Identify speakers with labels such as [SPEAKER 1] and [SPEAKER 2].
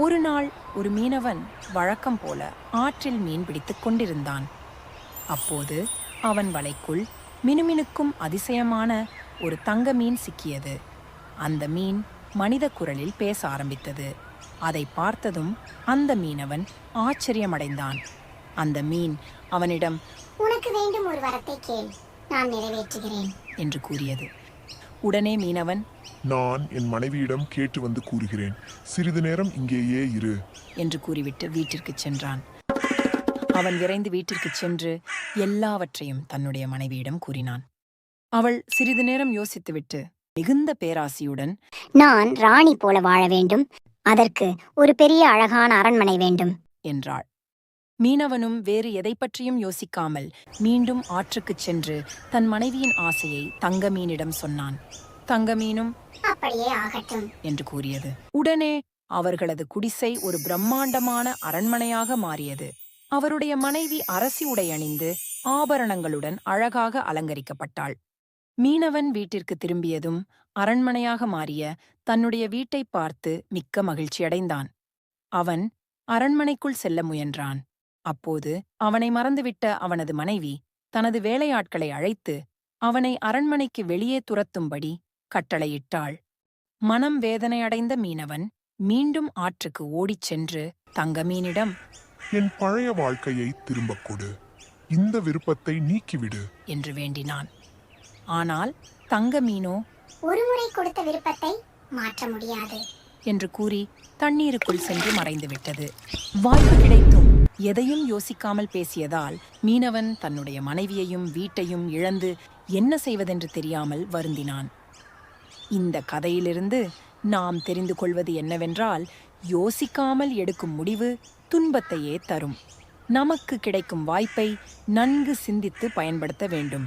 [SPEAKER 1] ஒரு நாள் ஒரு மீனவன் வழக்கம் போல ஆற்றில் மீன் பிடித்துக் கொண்டிருந்தான். அப்போது அவன் வலைக்குள் மினுமினுக்கும் அதிசயமான ஒரு தங்க மீன் சிக்கியது. அந்த மீன் மனித குரலில் பேச ஆரம்பித்தது. அதை பார்த்ததும் அந்த மீனவன் ஆச்சரியமடைந்தான். அந்த மீன் அவனிடம்
[SPEAKER 2] உனக்கு வேண்டும் ஒரு வரத்தை கேள். நான் நிறைவேற்றுகிறேன்.
[SPEAKER 1] என்று கூறியது. உடனே மீனவன்
[SPEAKER 3] நான் என் மனைவியிடம் கேட்டு வந்து கூறுகிறேன். சிறிது நேரம் இங்கேயே இரு.
[SPEAKER 1] என்று கூறிவிட்டு வீட்டிற்குச் சென்றான். அவன் விரைந்து வீட்டிற்குச் சென்று எல்லாவற்றையும் தன்னுடைய மனைவியிடம் கூறினான். அவள் சிறிது நேரம் யோசித்துவிட்டு மிகுந்த பேராசியுடன்
[SPEAKER 2] நான் ராணி போல வாழ வேண்டும். அதற்கு ஒரு பெரிய அழகான அரண்மனை வேண்டும்.
[SPEAKER 1] என்றாள். மீனவனும் வேறு எதை பற்றியும் யோசிக்காமல் மீண்டும் ஆற்றுக்குச் சென்று தன் மனைவியின் ஆசையை தங்க மீனிடம் சொன்னான். தங்க மீனும்
[SPEAKER 2] அப்படியே ஆகட்டும்.
[SPEAKER 1] என்று கூறியது. உடனே அவர்களது குடிசை ஒரு பிரம்மாண்டமான அரண்மனையாக மாறியது. அவருடைய மனைவி அரசி உடை அணிந்து ஆபரணங்களுடன் அழகாக அலங்கரிக்கப்பட்டாள். மீனவன் வீட்டிற்கு திரும்பியதும் அரண்மனையாக மாறிய தன்னுடைய வீட்டைப் பார்த்து மிக்க மகிழ்ச்சியடைந்தான் அவன் அரண்மனைக்குள் செல்ல முயன்றான். அப்போது அவனை மறந்துவிட்ட அவனது மனைவி தனது வேலையாட்களை அழைத்து அவனை அரண்மனைக்கு வெளியே துரத்தும்படி கட்டளையிட்டாள். மனம் வேதனையடைந்த மீனவன் மீண்டும் ஆற்றுக்கு ஓடிச் சென்று தங்கமீனிடம்
[SPEAKER 3] என் பழைய வாழ்க்கையை திரும்பக் கொடு. இந்த விருப்பத்தை நீக்கிவிடு.
[SPEAKER 1] என்று வேண்டினான். ஆனால் தங்கமீனோ
[SPEAKER 2] ஒரு முறை கொடுத்த விருப்பத்தை மாற்ற முடியாது.
[SPEAKER 1] என்று கூறி தண்ணீருக்குள் சென்று மறைந்துவிட்டது. வாய்ப்பு கிடைத்தும் எதையும் யோசிக்காமல் பேசியதால் மீனவன் தன்னுடைய மனைவியையும் வீட்டையும் இழந்து என்ன செய்வதென்று தெரியாமல் வருந்தினான். இந்த கதையிலிருந்து நாம் தெரிந்து கொள்வது என்னவென்றால் யோசிக்காமல் எடுக்கும் முடிவு துன்பத்தையே தரும். நமக்கு கிடைக்கும் வாய்ப்பை நன்கு சிந்தித்து பயன்படுத்த வேண்டும்.